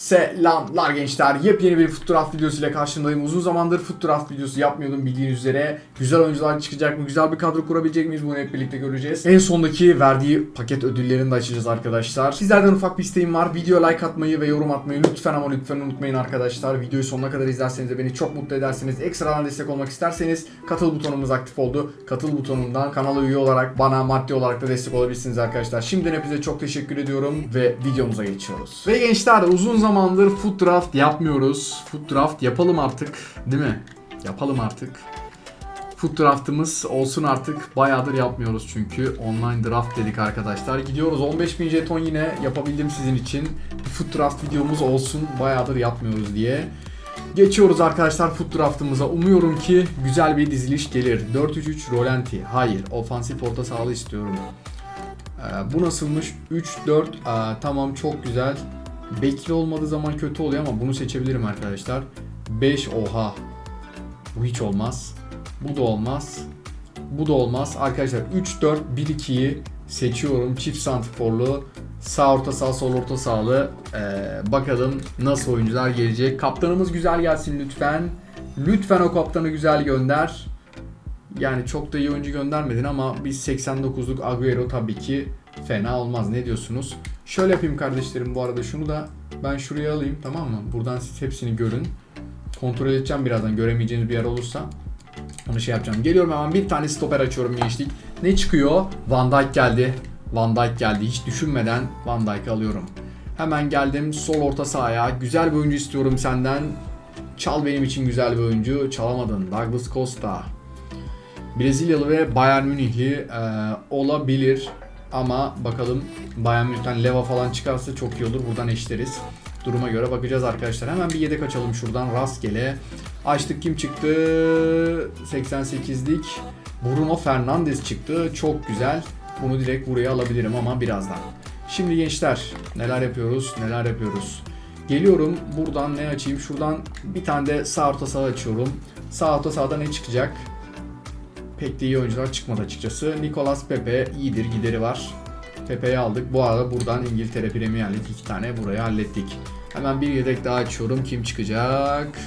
Selamlar gençler. Yepyeni bir Foot Draft videosu ile karşındayım. Uzun zamandır Foot Draft videosu yapmıyordum bildiğiniz üzere. Güzel oyuncular çıkacak mı? Güzel bir kadro kurabilecek miyiz? Bunu hep birlikte göreceğiz. En sondaki verdiği paket ödüllerini de açacağız arkadaşlar. Sizlerden ufak bir isteğim var. Video like atmayı ve yorum atmayı lütfen ama lütfen unutmayın arkadaşlar. Videoyu sonuna kadar izlerseniz de beni çok mutlu edersiniz. Ekstradan destek olmak isterseniz katıl butonumuz aktif oldu. Katıl butonundan kanala üye olarak bana maddi olarak da destek olabilirsiniz arkadaşlar. Şimdiden hepinize çok teşekkür ediyorum ve videomuza geçiyoruz. Ve gençler uzun zamandır foot draft yapmıyoruz. Foot draft yapalım artık değil mi? Yapalım artık. Foot draftımız olsun artık. Bayağıdır yapmıyoruz çünkü. Online draft dedik arkadaşlar. Gidiyoruz 15.000 jeton yine yapabildim sizin için. Foot draft videomuz olsun. Bayağıdır yapmıyoruz diye. Geçiyoruz arkadaşlar foot draftımıza. Umuyorum ki güzel bir diziliş gelir. 4-3-3 Rolanti. Hayır. Ofansif orta sahalı istiyorum. Ee, bu nasılmış? 3-4. Aa, tamam çok güzel. Bekli olmadığı zaman kötü oluyor ama bunu seçebilirim arkadaşlar. 5 oha. Bu hiç olmaz. Bu da olmaz. Bu da olmaz. Arkadaşlar 3-4-1-2'yi seçiyorum. Çift santiforlu. Sağ orta sağ sol orta sağlı. Ee, bakalım nasıl oyuncular gelecek. Kaptanımız güzel gelsin lütfen. Lütfen o kaptanı güzel gönder. Yani çok da iyi oyuncu göndermedin ama biz 89'luk Agüero tabii ki fena olmaz. Ne diyorsunuz? Şöyle yapayım kardeşlerim bu arada şunu da ben şuraya alayım tamam mı? Buradan siz hepsini görün. Kontrol edeceğim birazdan göremeyeceğiniz bir yer olursa. Onu şey yapacağım. Geliyorum hemen bir tane stoper açıyorum gençlik. Ne çıkıyor? Van Dijk geldi. Van Dijk geldi. Hiç düşünmeden Van Dijk'ı alıyorum. Hemen geldim sol orta sahaya. Güzel bir oyuncu istiyorum senden. Çal benim için güzel bir oyuncu. Çalamadın. Douglas Costa. Brezilyalı ve Bayern Münihli e, olabilir. Ama bakalım Bayern Münih'ten Leva falan çıkarsa çok iyi olur. Buradan eşleriz. Duruma göre bakacağız arkadaşlar. Hemen bir yedek açalım şuradan rastgele. Açtık kim çıktı? 88'lik. Bruno Fernandes çıktı. Çok güzel. Bunu direkt buraya alabilirim ama birazdan. Şimdi gençler neler yapıyoruz? Neler yapıyoruz? Geliyorum buradan ne açayım? Şuradan bir tane de sağ orta saha açıyorum. Sağ orta sahada ne çıkacak? Pek de iyi oyuncular çıkmadı açıkçası. Nicolas Pepe iyidir gideri var. Pepe'yi aldık. Bu arada buradan İngiltere Premier Lig iki tane buraya hallettik. Hemen bir yedek daha açıyorum. Kim çıkacak?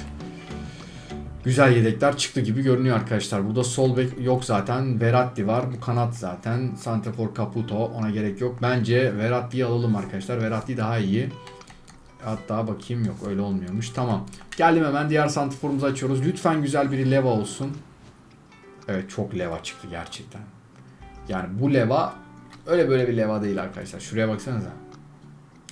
Güzel yedekler çıktı gibi görünüyor arkadaşlar. Burada sol bek yok zaten. Verratti var. Bu kanat zaten. Santrafor Caputo. Ona gerek yok. Bence Verratti'yi alalım arkadaşlar. Verratti daha iyi. Hatta bakayım yok öyle olmuyormuş. Tamam. Geldim hemen diğer santraforumuzu açıyoruz. Lütfen güzel bir leva olsun. Evet çok leva çıktı gerçekten. Yani bu leva öyle böyle bir leva değil arkadaşlar. Şuraya baksanıza.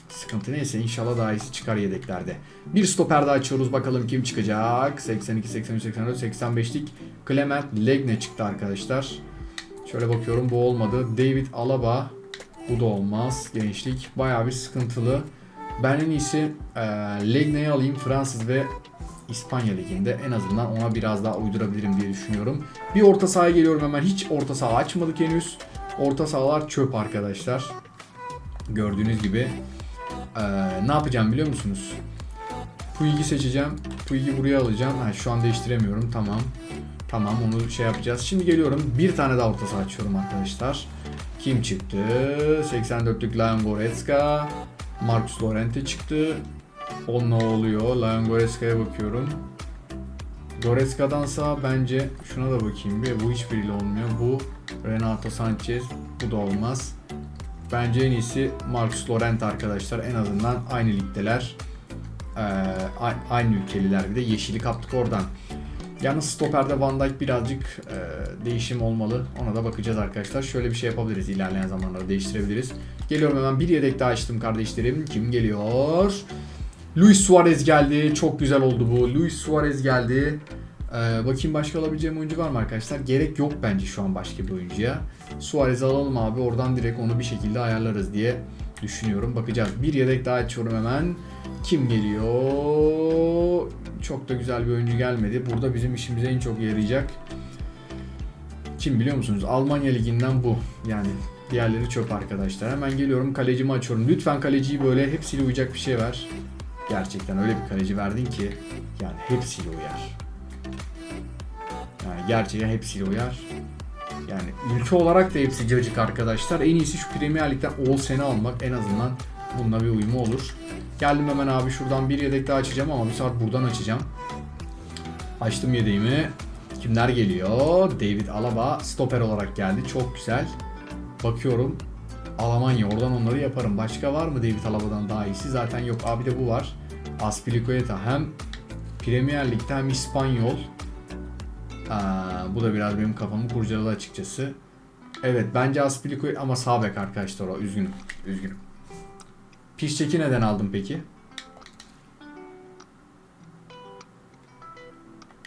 Sıkıntı neyse inşallah daha iyisi çıkar yedeklerde. Bir stoper daha açıyoruz bakalım kim çıkacak. 82, 83, 84, 85'lik Clement Legne çıktı arkadaşlar. Şöyle bakıyorum bu olmadı. David Alaba bu da olmaz. Gençlik bayağı bir sıkıntılı. Ben en iyisi e, Legne'yi alayım Fransız ve İspanya Ligi'nde en azından ona biraz daha uydurabilirim diye düşünüyorum. Bir orta sahaya geliyorum hemen. Hiç orta saha açmadık henüz. Orta sahalar çöp arkadaşlar. Gördüğünüz gibi. Ee, ne yapacağım biliyor musunuz? Puig'i seçeceğim. Puig'i buraya alacağım. Ha, şu an değiştiremiyorum. Tamam. Tamam onu şey yapacağız. Şimdi geliyorum. Bir tane daha orta saha açıyorum arkadaşlar. Kim çıktı? 84'lük Leon Goretzka. Marcus Llorente çıktı. O ne oluyor? Leon Goretzka'ya bakıyorum. Goretzka'dansa bence şuna da bakayım bir. Bu hiçbiriyle olmuyor. Bu Renato Sanchez. Bu da olmaz. Bence en iyisi Marcus Llorente arkadaşlar. En azından aynı ligdeler. Ee, aynı ülkeliler bir de yeşili kaptık oradan. Yalnız stoperde Van Dijk birazcık e, değişim olmalı. Ona da bakacağız arkadaşlar. Şöyle bir şey yapabiliriz. ilerleyen zamanlarda değiştirebiliriz. Geliyorum hemen bir yedek daha açtım kardeşlerim. Kim geliyor? Luis Suarez geldi. Çok güzel oldu bu. Luis Suarez geldi. Ee, bakayım başka alabileceğim oyuncu var mı arkadaşlar? Gerek yok bence şu an başka bir oyuncuya. Suarez'i alalım abi. Oradan direkt onu bir şekilde ayarlarız diye düşünüyorum. Bakacağız. Bir yedek daha açıyorum hemen. Kim geliyor? Çok da güzel bir oyuncu gelmedi. Burada bizim işimize en çok yarayacak. Kim biliyor musunuz? Almanya Ligi'nden bu. Yani diğerleri çöp arkadaşlar. Hemen geliyorum kalecimi açıyorum. Lütfen kaleciyi böyle hepsiyle uyacak bir şey ver. Gerçekten öyle bir kaleci verdin ki yani hepsiyle uyar. Yani gerçekten hepsiyle uyar. Yani ülke olarak da hepsi cacık arkadaşlar. En iyisi şu Premier Lig'den Olsen'i almak en azından bununla bir uyumu olur. Geldim hemen abi şuradan bir yedek daha açacağım ama bir saat buradan açacağım. Açtım yedeğimi. Kimler geliyor? David Alaba stoper olarak geldi. Çok güzel. Bakıyorum. Almanya oradan onları yaparım. Başka var mı David Alaba'dan daha iyisi? Zaten yok. Abi de bu var. Aspilicueta hem Premier Lig'de hem İspanyol. Aa, bu da biraz benim kafamı kurcaladı açıkçası. Evet bence Aspilicueta ama sağ bek arkadaşlar o. Üzgünüm. Üzgünüm. Pişçeki neden aldım peki?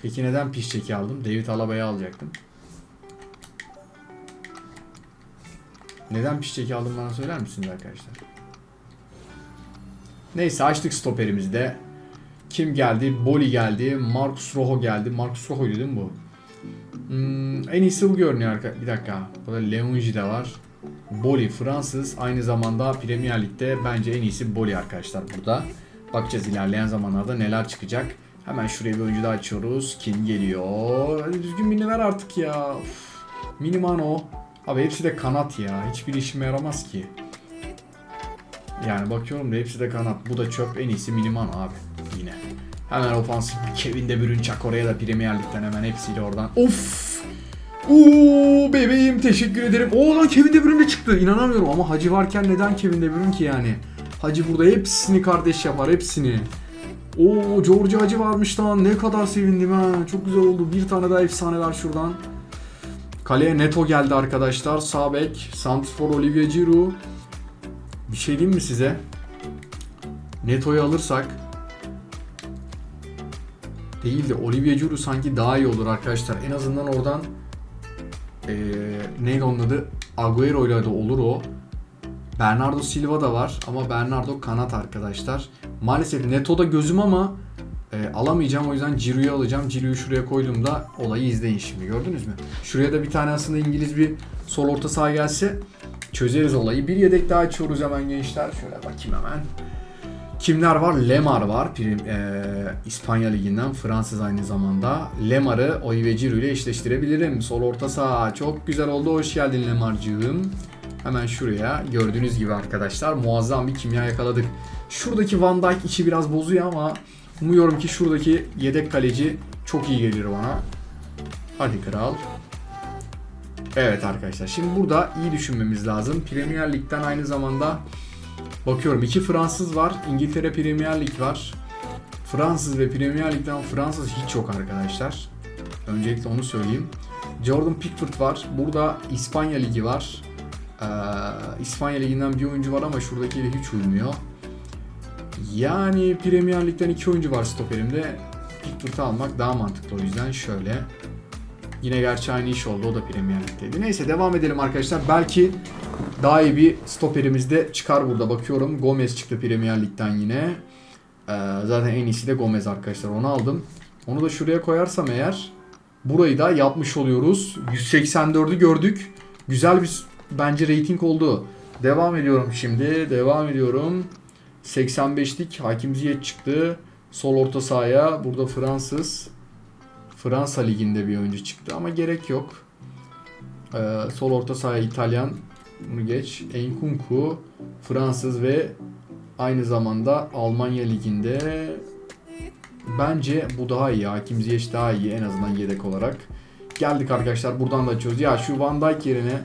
Peki neden Pişçeki aldım? David Alaba'yı alacaktım. Neden Pişçeki aldım bana söyler misiniz arkadaşlar? Neyse açtık stoperimizi de. Kim geldi? Boli geldi. Marcus Rojo geldi. Marcus Rojo'ydu değil mi bu? Hmm, en iyisi bu görünüyor arka. Bir dakika. Burada Leonji de var. Boli Fransız. Aynı zamanda Premier Lig'de bence en iyisi Boli arkadaşlar burada. Bakacağız ilerleyen zamanlarda neler çıkacak. Hemen şuraya bir oyuncu daha açıyoruz. Kim geliyor? Hadi düzgün birini ver artık ya. Uf. Minimano. Abi hepsi de kanat ya. Hiçbir işime yaramaz ki. Yani bakıyorum da hepsi de kanat. Bu da çöp. En iyisi Minimano abi. Yine. Hemen ofansif Kevin De Bruyne çak oraya da Premier Lig'den hemen hepsiyle oradan. Of! Uuu bebeğim teşekkür ederim. Oo lan Kevin De Bruyne de çıktı. İnanamıyorum ama Hacı varken neden Kevin De Bruyne ki yani? Hacı burada hepsini kardeş yapar hepsini. Oo George Hacı varmış lan. Ne kadar sevindim ha. Çok güzel oldu. Bir tane daha efsane ver şuradan. Kaleye Neto geldi arkadaşlar. Sağ bek. Santrfor Olivier Giroud. Bir şey diyeyim mi size? Neto'yu alırsak değil de Olivier Giroud sanki daha iyi olur arkadaşlar. En azından oradan eee neydi onun adı? Agüero ile de olur o. Bernardo Silva da var ama Bernardo kanat arkadaşlar. Maalesef Neto'da gözüm ama e, alamayacağım o yüzden Giroud'u alacağım. Giroud'u şuraya koyduğumda olayı izleyin şimdi gördünüz mü? Şuraya da bir tane aslında İngiliz bir sol orta saha gelse çözeriz olayı. Bir yedek daha açıyoruz hemen gençler. Şöyle bakayım hemen. Kimler var? Lemar var. Prim, e, İspanya Ligi'nden Fransız aynı zamanda. Lemar'ı Giroud ile eşleştirebilirim. Sol orta saha. Çok güzel oldu. Hoş geldin Lemar'cığım. Hemen şuraya gördüğünüz gibi arkadaşlar muazzam bir kimya yakaladık. Şuradaki Van Dijk içi biraz bozuyor ama umuyorum ki şuradaki yedek kaleci çok iyi gelir bana. Hadi kral. Evet arkadaşlar şimdi burada iyi düşünmemiz lazım. Premier Lig'den aynı zamanda bakıyorum iki Fransız var. İngiltere Premier Lig var. Fransız ve Premier Lig'den Fransız hiç yok arkadaşlar. Öncelikle onu söyleyeyim. Jordan Pickford var. Burada İspanya Ligi var. Ee, İspanya Ligi'nden bir oyuncu var ama şuradakiyle hiç uymuyor. Yani Premier Lig'den iki oyuncu var stoperimde. Pickford'u almak daha mantıklı o yüzden şöyle. Yine gerçi aynı iş oldu. O da Premier Lig'deydi. Neyse devam edelim arkadaşlar. Belki daha iyi bir stoperimiz de çıkar burada. Bakıyorum Gomez çıktı Premier Lig'den yine. Ee, zaten en iyisi de Gomez arkadaşlar. Onu aldım. Onu da şuraya koyarsam eğer burayı da yapmış oluyoruz. 184'ü gördük. Güzel bir bence rating oldu. Devam ediyorum şimdi. Devam ediyorum. 85'lik Hakim Ziyech çıktı. Sol orta sahaya burada Fransız. Fransa liginde bir oyuncu çıktı ama gerek yok. Ee, sol orta sahaya İtalyan. Bunu geç. Enkunku Fransız ve aynı zamanda Almanya liginde bence bu daha iyi. Hakim Ziyech daha iyi en azından yedek olarak. Geldik arkadaşlar buradan da açıyoruz. Ya şu Van Dijk yerine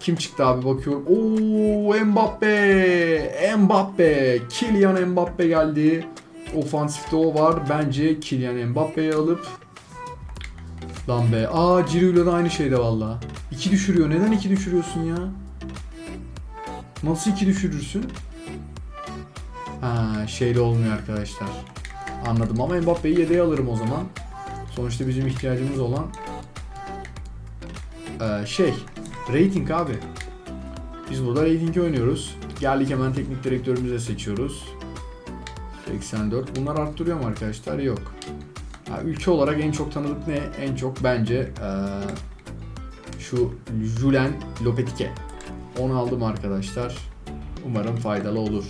kim çıktı abi bakıyorum. Oo Mbappe. Mbappe. Kylian Mbappe geldi. Ofansifte o var. Bence Kylian Mbappe'yi alıp Lan be. Aa Giroud'la da aynı şeyde valla. İki düşürüyor. Neden iki düşürüyorsun ya? Nasıl iki düşürürsün? Ha şeyle olmuyor arkadaşlar. Anladım ama Mbappe'yi yedeğe alırım o zaman. Sonuçta bizim ihtiyacımız olan ee, şey rating abi. Biz burada ratingi oynuyoruz. Geldik hemen teknik direktörümüze seçiyoruz. 84. Bunlar arttırıyor mu arkadaşlar? Yok. Ha, ülke olarak en çok tanıdık ne? En çok bence ee, şu Julen Lopetike. Onu aldım arkadaşlar. Umarım faydalı olur.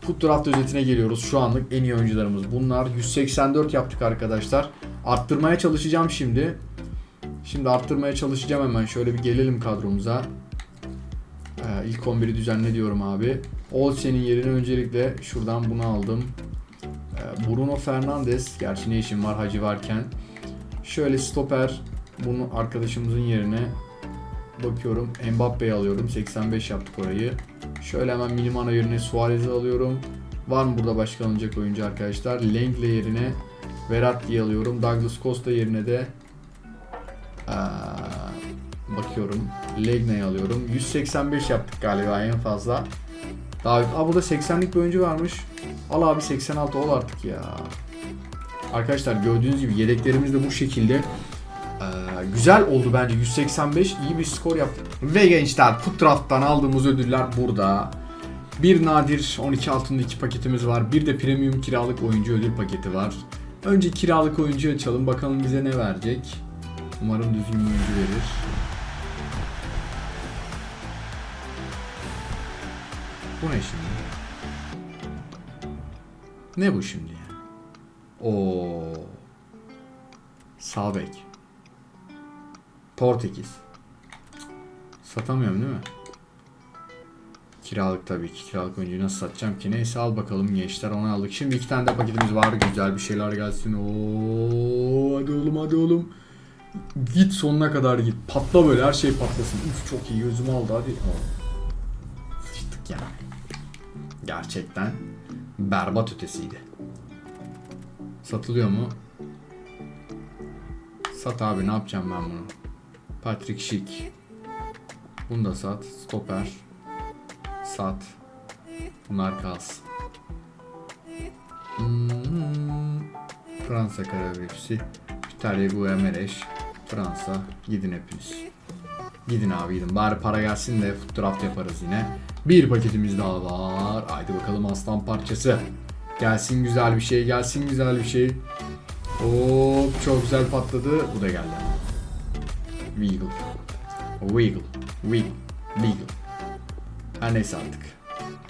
Foot Draft özetine geliyoruz. Şu anlık en iyi oyuncularımız bunlar. 184 yaptık arkadaşlar. Arttırmaya çalışacağım şimdi. Şimdi arttırmaya çalışacağım hemen. Şöyle bir gelelim kadromuza. Ee, ilk 11'i düzenle diyorum abi. Olsen'in yerine öncelikle şuradan bunu aldım. Ee, Bruno Fernandes. Gerçi ne işim var hacı varken. Şöyle stoper. Bunu arkadaşımızın yerine bakıyorum. Mbappe'yi alıyorum. 85 yaptık orayı. Şöyle hemen Milimano yerine Suarez'i alıyorum. Var mı burada başka alınacak oyuncu arkadaşlar? Lengle yerine Verratti'yi alıyorum. Douglas Costa yerine de aa, bakıyorum. Legna'yı alıyorum. 185 yaptık galiba en fazla. Daha Aa, burada 80'lik bir oyuncu varmış. Al abi 86 ol artık ya. Arkadaşlar gördüğünüz gibi yedeklerimiz de bu şekilde. Ee, güzel oldu bence 185 iyi bir skor yaptık. Ve gençler Foot Draft'tan aldığımız ödüller burada. Bir nadir 12 altında iki paketimiz var. Bir de premium kiralık oyuncu ödül paketi var. Önce kiralık oyuncu açalım bakalım bize ne verecek. Umarım düzgün bir oyuncu verir. Bu ne şimdi? Ne bu şimdi ya? Oo. Sağ bek. Portekiz. Satamıyorum değil mi? Kiralık tabii ki. Kiralık oyuncuyu nasıl satacağım ki? Neyse al bakalım gençler onu aldık. Şimdi iki tane de paketimiz var. Güzel bir şeyler gelsin. Oo, hadi oğlum hadi oğlum. Git sonuna kadar git. Patla böyle her şey patlasın. Uf çok iyi gözümü aldı hadi. Sıçtık yani. Gerçekten berbat ötesiydi. Satılıyor mu? Sat abi ne yapacağım ben bunu? Patrick Schick. Bunu da sat. Stoper. Sat. Bunlar kalsın. Hmm. Fransa Karabüyüsü. İtalya Guemereş. Fransa. Gidin hepiniz. Gidin abi gidin. Bari para gelsin de foot draft yaparız yine. Bir paketimiz daha var. Haydi bakalım aslan parçası. Gelsin güzel bir şey. Gelsin güzel bir şey. Hop çok güzel patladı. Bu da geldi. Wiggle. Wiggle. Wiggle. Wiggle. Her neyse artık.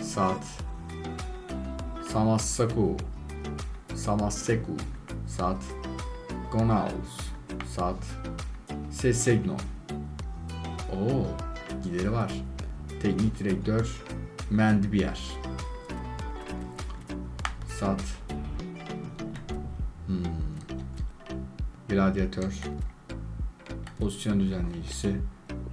Saat. Samassaku. Samasseku. Saat. Gonals. Saat. Sesegno. Oo, gideri var. Teknik direktör Mendibier. Sat. Hmm. Gladyatör. Pozisyon düzenleyicisi.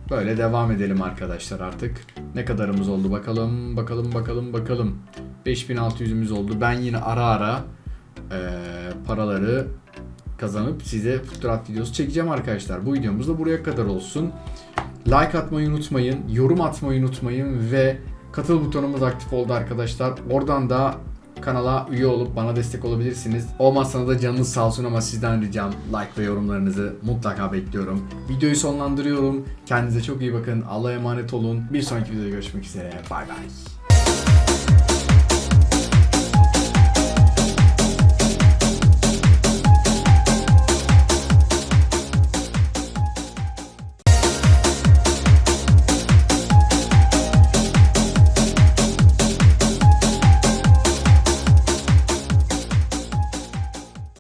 Böyle devam edelim arkadaşlar artık. Ne kadarımız oldu bakalım bakalım bakalım bakalım. 5600'ümüz oldu. Ben yine ara ara eee, paraları kazanıp size fotoğraf videosu çekeceğim arkadaşlar. Bu videomuz da buraya kadar olsun. Like atmayı unutmayın, yorum atmayı unutmayın ve katıl butonumuz aktif oldu arkadaşlar. Oradan da kanala üye olup bana destek olabilirsiniz. Olmazsa da canınız sağ olsun ama sizden ricam like ve yorumlarınızı mutlaka bekliyorum. Videoyu sonlandırıyorum. Kendinize çok iyi bakın. Allah'a emanet olun. Bir sonraki videoda görüşmek üzere. Bay bay.